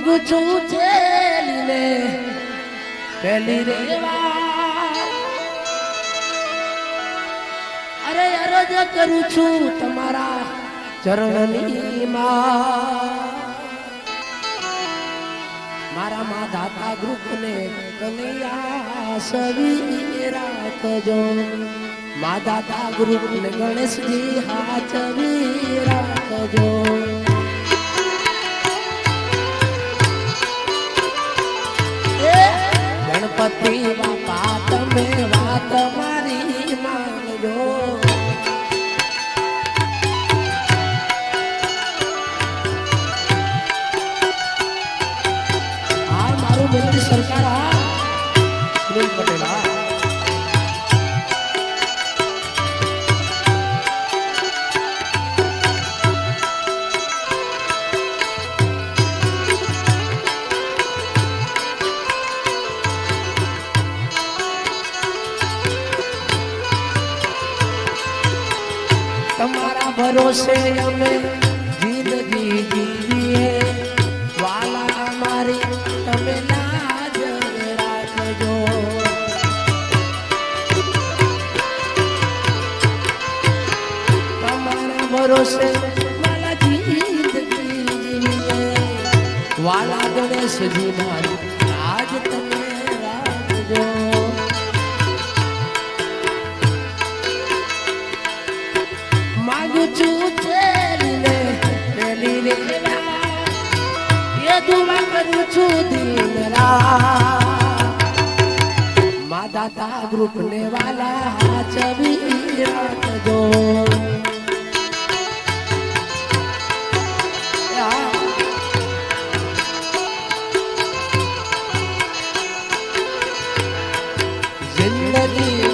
માંગુ છું છેલીને પેલી રેવા. અરે અરજ કરું છું તમારા ચરણની મારા મા દાતા ગ્રુપને કનૈયા સવી રાખજો. મા દાતા ગ્રુપને ગણેશજી હાચવી ગણપતિ બાપા તમે વાત મારી માનજો. આ મારું મોદી સરકાર ભરોસે અમે જિંદગી જીવીએ વાલા અમારી તમે લાજ રાખજો. તમારા ભરોસે વાલા ગણેશજી મારી કરું છું દિન રાત મા દાતા ગ્રુપ ને વાલા ચવી રાખજો જિંદગી